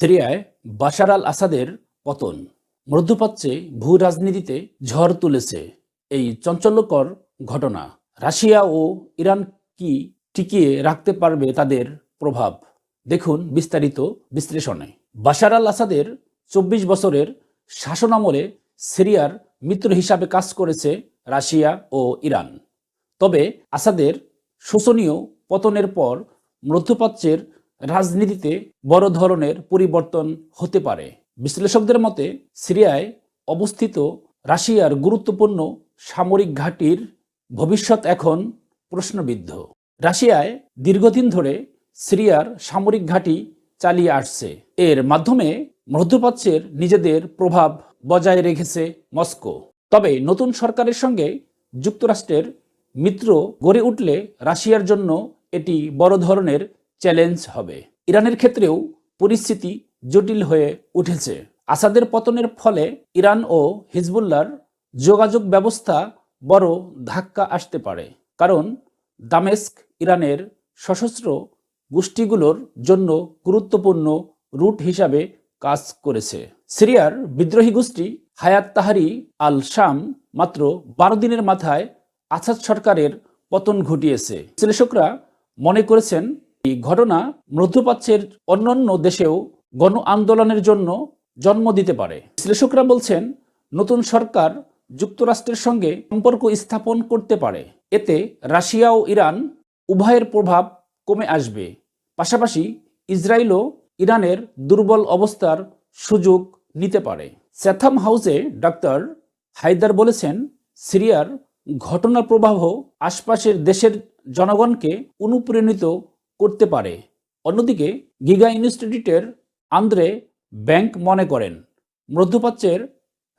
সিরিয়ায় বাশার আল আসাদের পতন। মধ্যপ্রাচ্যে ভূ রাজনীতিতে ঝড় তুলেছে এই চঞ্চল্যকর ঘটনা। রাশিয়া ও ইরান কি টিকিয়ে রাখতে পারবে তাদের প্রভাব? দেখুন বিস্তারিত বিশ্লেষণে। বাশার আল আসাদের চব্বিশ বছরের শাসন শাসনামলে সিরিয়ার মিত্র হিসাবে কাজ করেছে রাশিয়া ও ইরান। তবে আসাদের শোষণীয় পতনের পর মধ্যপ্রাচ্যের রাজনীতিতে বড় ধরনের পরিবর্তন হতে পারে। বিশ্লেষকদের মতে, সিরিয়ায় অবস্থিত রাশিয়ার গুরুত্বপূর্ণ সামরিক ঘাঁটির ভবিষ্যৎ এখন প্রশ্নবিদ্ধ। রাশিয়ায় দীর্ঘদিন ধরে সিরিয়ার সামরিক ঘাঁটি চালিয়ে আসছে। এর মাধ্যমে মধ্যপ্রাচ্যের নিজেদের প্রভাব বজায় রেখেছে মস্কো। তবে নতুন সরকারের সঙ্গে যুক্তরাষ্ট্রের মিত্র গড়ে উঠলে রাশিয়ার জন্য এটি বড় ধরনের চ্যালেঞ্জ হবে। ইরানের ক্ষেত্রেও পরিস্থিতি জটিল হয়ে উঠেছে। আসাদের পতনের ফলে ইরান ও হিজবুল্লার যোগাযোগ ব্যবস্থা বড় ধাক্কা আসতে পারে। কারণ দামেস্ক ইরানের সশস্ত্র গোষ্ঠীগুলোর জন্য গুরুত্বপূর্ণ রুট হিসাবে কাজ করেছে। সিরিয়ার বিদ্রোহী গোষ্ঠী হায়াত তাহারি আল শাম মাত্র বারো দিনের মাথায় আসাদ সরকারের পতন ঘটিয়েছে। বিশ্লেষকরা মনে করেছেন এই ঘটনা মধ্যপ্রাচ্যের অন্যান্য দেশেও গণ আন্দোলনের জন্য জন্ম দিতে পারে। বিশ্লেষকরা বলছেন, নতুন সরকার যুক্তরাষ্ট্রের সঙ্গে সম্পর্ক স্থাপন করতে পারে। এতে রাশিয়া ও ইরান উভয়ের প্রভাব কমে আসবে। পাশাপাশি ইসরায়েলও ইরানের দুর্বল অবস্থার সুযোগ নিতে পারে। স্যাথাম হাউসে ডাক্তার হায়দার বলেছেন, সিরিয়ার ঘটনার প্রবাহ আশপাশের দেশের জনগণকে অনুপ্রাণিত করতে পারে। অন্যদিকে গিগা ইনস্টিটিউটের আন্দ্রে ব্যাংক মনে করেন, মধ্যপ্রাচ্যের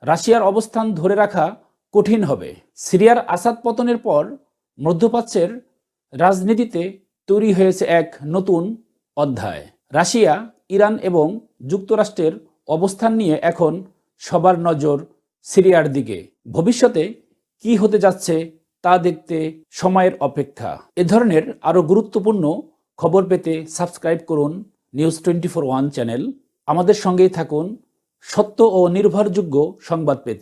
রাশিয়ার অবস্থান ধরে রাখা কঠিন হবে। সিরিয়ার আসাদ পতনের পর মধ্যপ্রাচ্যের রাজনীতিতে তৈরি হয়েছে এক নতুন অধ্যায়। রাশিয়া, ইরান এবং যুক্তরাষ্ট্রের অবস্থান নিয়ে এখন সবার নজর সিরিয়ার দিকে। ভবিষ্যতে কি হতে যাচ্ছে তা দেখতে সময়ের অপেক্ষা। এ ধরনের আরও গুরুত্বপূর্ণ খবর পেতে সাবস্ক্রাইব করুন news twenty four one channel. আমাদের সঙ্গেই থাকুন। সত্য ও নির্ভরযোগ্য সংবাদ পেতে।